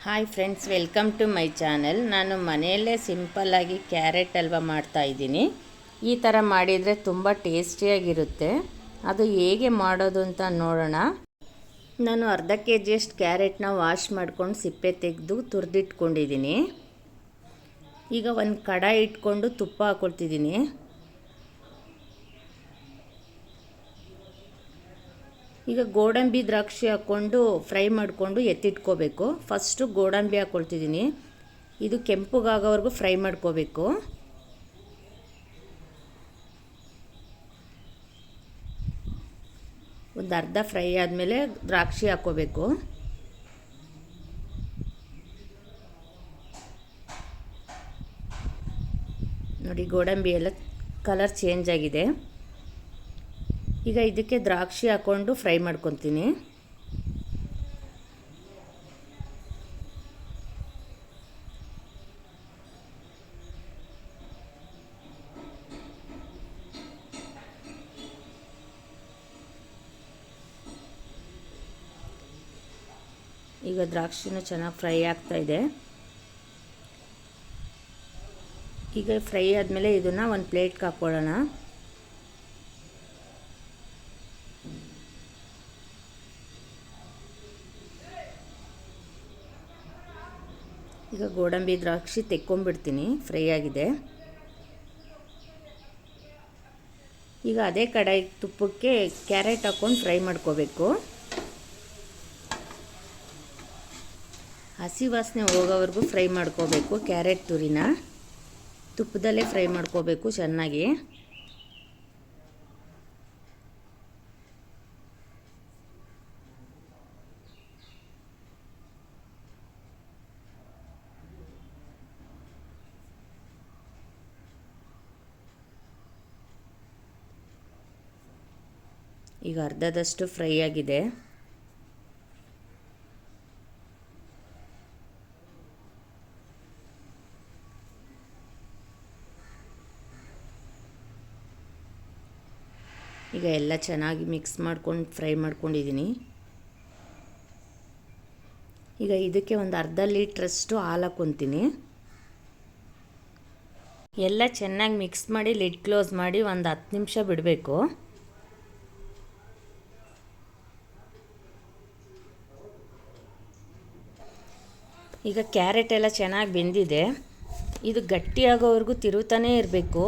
Hi friends welcome to my channel ನಾನು ಮನೆಯಲ್ಲೇ ಸಿಂಪಲ್ಲಾಗಿ ಕ್ಯಾರೆಟ್ ಹಲ್ವ ಮಾಡ್ತಾ ಇದ್ದೀನಿ. ಈ ಥರ ಮಾಡಿದರೆ ತುಂಬ ಟೇಸ್ಟಿಯಾಗಿರುತ್ತೆ ಅದು ಹೇಗೆ ಮಾಡೋದು ಅಂತ ನೋಡೋಣ. ನಾನು ಅರ್ಧ ಕೆ ಜಿಯಷ್ಟು ಕ್ಯಾರೆಟ್ನ ವಾಶ್ ಮಾಡ್ಕೊಂಡು ಸಿಪ್ಪೆ ತೆಗೆದು ತುರಿದಿಟ್ಕೊಂಡಿದ್ದೀನಿ. ಈಗ ಒಂದು ಕಡಾಯಿ ಇಟ್ಕೊಂಡು ತುಪ್ಪ ಹಾಕೊಳ್ತಿದ್ದೀನಿ. ಈಗ ಗೋಡಂಬಿ ದ್ರಾಕ್ಷಿ ಹಾಕ್ಕೊಂಡು ಫ್ರೈ ಮಾಡಿಕೊಂಡು ಎತ್ತಿಟ್ಕೋಬೇಕು. ಫಸ್ಟು ಗೋಡಂಬಿ ಹಾಕ್ಕೊಳ್ತಿದ್ದೀನಿ ಇದು ಕೆಂಪುಗಾಗೋವರೆಗೂ ಫ್ರೈ ಮಾಡ್ಕೋಬೇಕು. ಒಂದು ಅರ್ಧ ಫ್ರೈ ಆದಮೇಲೆ ದ್ರಾಕ್ಷಿ ಹಾಕ್ಕೋಬೇಕು. ನೋಡಿ, ಗೋಡಂಬಿ ಎಲ್ಲ ಕಲರ್ ಚೇಂಜ್ ಆಗಿದೆ. ಈಗ ಇದಕ್ಕೆ ದ್ರಾಕ್ಷಿ ಹಾಕ್ಕೊಂಡು ಫ್ರೈ ಮಾಡ್ಕೊತೀನಿ. ಈಗ ದ್ರಾಕ್ಷಿನೂ ಚೆನ್ನಾಗಿ ಫ್ರೈ ಆಗ್ತಾ ಇದೆ. ಈಗ ಫ್ರೈ ಆದಮೇಲೆ ಇದನ್ನು ಒಂದು ಪ್ಲೇಟ್ಗೆ ಹಾಕ್ಕೊಳ್ಳೋಣ ಈಗ ಗೋಡಂಬಿ ದ್ರಾಕ್ಷಿ ತೆಕ್ಕೊಂಬಿಡ್ತೀನಿ ಫ್ರೈ ಆಗಿದೆ. ಈಗ ಅದೇ ಕಡಾಯಿ ತುಪ್ಪಕ್ಕೆ ಕ್ಯಾರೆಟ್ ಹಾಕ್ಕೊಂಡು ಫ್ರೈ ಮಾಡ್ಕೋಬೇಕು. ಹಸಿ ವಾಸನೆ ಹೋಗೋವರೆಗೂ ಫ್ರೈ ಮಾಡ್ಕೋಬೇಕು, ಕ್ಯಾರೆಟ್ ತುರಿನ. ತುಪ್ಪದಲ್ಲೇ ಫ್ರೈ ಮಾಡ್ಕೋಬೇಕು ಚೆನ್ನಾಗಿ. ಈಗ ಅರ್ಧದಷ್ಟು ಫ್ರೈ ಆಗಿದೆ. ಈಗ ಎಲ್ಲ ಚೆನ್ನಾಗಿ ಮಿಕ್ಸ್ ಮಾಡ್ಕೊಂಡು ಫ್ರೈ ಮಾಡ್ಕೊಂಡಿದ್ದೀನಿ ಈಗ ಇದಕ್ಕೆ ಒಂದು ಅರ್ಧ ಲೀಟ್ರಷ್ಟು ಹಾಲು ಹಾಕ್ಕೊತೀನಿ ಎಲ್ಲ ಚೆನ್ನಾಗಿ ಮಿಕ್ಸ್ ಮಾಡಿ ಲಿಡ್ ಕ್ಲೋಸ್ ಮಾಡಿ ಒಂದು ಹತ್ತು ನಿಮಿಷ ಬಿಡಬೇಕು. ಈಗ ಕ್ಯಾರೆಟ್ ಎಲ್ಲ ಚೆನ್ನಾಗಿ ಬೆಂದಿದೆ. ಇದು ಗಟ್ಟಿಯಾಗೋವರೆಗೂ ತಿರುತಾನೇ ಇರಬೇಕು.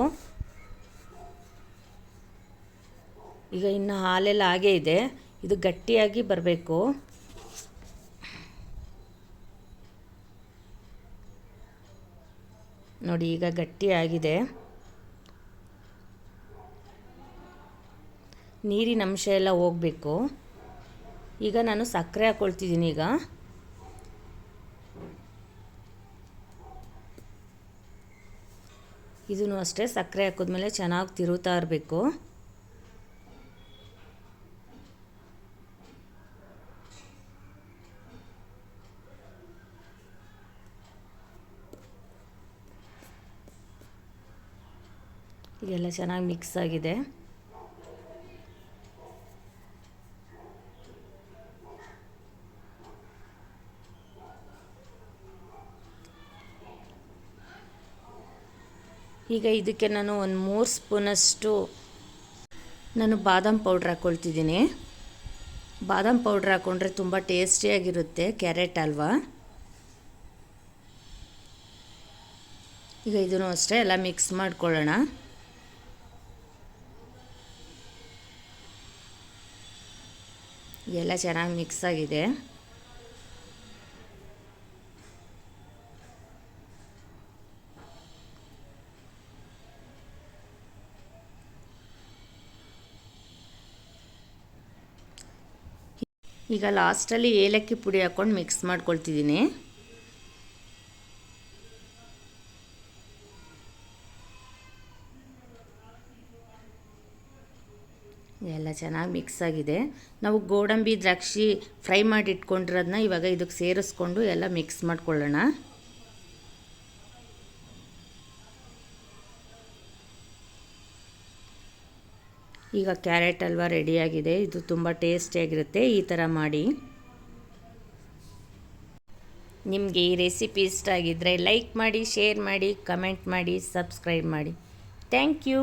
ಈಗ ಇನ್ನು ಹಾಲೆಲ್ಲ ಹಾಗೇ ಇದೆ. ಇದು ಗಟ್ಟಿಯಾಗಿ ಬರಬೇಕು. ನೋಡಿ, ಈಗ ಗಟ್ಟಿಯಾಗಿದೆ. ನೀರಿನ ಅಂಶ ಎಲ್ಲ ಹೋಗಬೇಕು. ಈಗ ನಾನು ಸಕ್ಕರೆ ಹಾಕ್ಕೊಳ್ತಿದ್ದೀನಿ ಈಗ. ಇದೂ ಅಷ್ಟೇ ಸಕ್ಕರೆ ಹಾಕಿದ್ಮೇಲೆ ಚೆನ್ನಾಗಿ ತಿರುಗ್ತಾ ಇರಬೇಕು. ಇದೆಲ್ಲ ಚೆನ್ನಾಗಿ ಮಿಕ್ಸ್ ಆಗಿದೆ. ಈಗ ಇದಕ್ಕೆ ನಾನು ಒಂದು ಮೂರು ಸ್ಪೂನಷ್ಟು ನಾನು ಬಾದಾಮ್ ಪೌಡ್ರ್ ಹಾಕ್ಕೊಳ್ತಿದ್ದೀನಿ ಬಾದಾಮ್ ಪೌಡ್ರ್ ಹಾಕ್ಕೊಂಡ್ರೆ ತುಂಬ ಟೇಸ್ಟಿಯಾಗಿರುತ್ತೆ ಕ್ಯಾರೆಟ್ ಹಲ್ವಾ ಈಗ ಇದನ್ನು ಅಷ್ಟೇ ಎಲ್ಲ ಮಿಕ್ಸ್ ಮಾಡ್ಕೊಳ್ಳೋಣ. ಎಲ್ಲ ಚೆನ್ನಾಗಿ ಮಿಕ್ಸ್ ಆಗಿದೆ. ಈಗ ಲಾಸ್ಟಲ್ಲಿ ಏಲಕ್ಕಿ ಪುಡಿ ಹಾಕ್ಕೊಂಡು ಮಿಕ್ಸ್ ಮಾಡ್ಕೊಳ್ತಿದ್ದೀನಿ. ಎಲ್ಲ ಚೆನ್ನಾಗಿ ಮಿಕ್ಸ್ ಆಗಿದೆ. ನಾವು ಗೋಡಂಬಿ, ದ್ರಾಕ್ಷಿ ಫ್ರೈ ಮಾಡಿ ಇಟ್ಕೊಂಡಿರೋದನ್ನ ಇವಾಗ ಇದಕ್ಕೆ ಸೇರಿಸ್ಕೊಂಡು ಎಲ್ಲ ಮಿಕ್ಸ್ ಮಾಡ್ಕೊಳ್ಳೋಣ. ಈಗ ಕ್ಯಾರೆಟ್ ಹಲ್ವ ರೆಡಿಯಾಗಿದೆ ಇದು ತುಂಬ ಟೇಸ್ಟಿಯಾಗಿರುತ್ತೆ ಈ ಥರ ಮಾಡಿ. ನಿಮಗೆ ಈ ರೆಸಿಪಿ ಇಷ್ಟ ಆಗಿದ್ದರೆ ಲೈಕ್ ಮಾಡಿ ಶೇರ್ ಮಾಡಿ ಕಮೆಂಟ್ ಮಾಡಿ ಸಬ್ಸ್ಕ್ರೈಬ್ ಮಾಡಿ. Thank you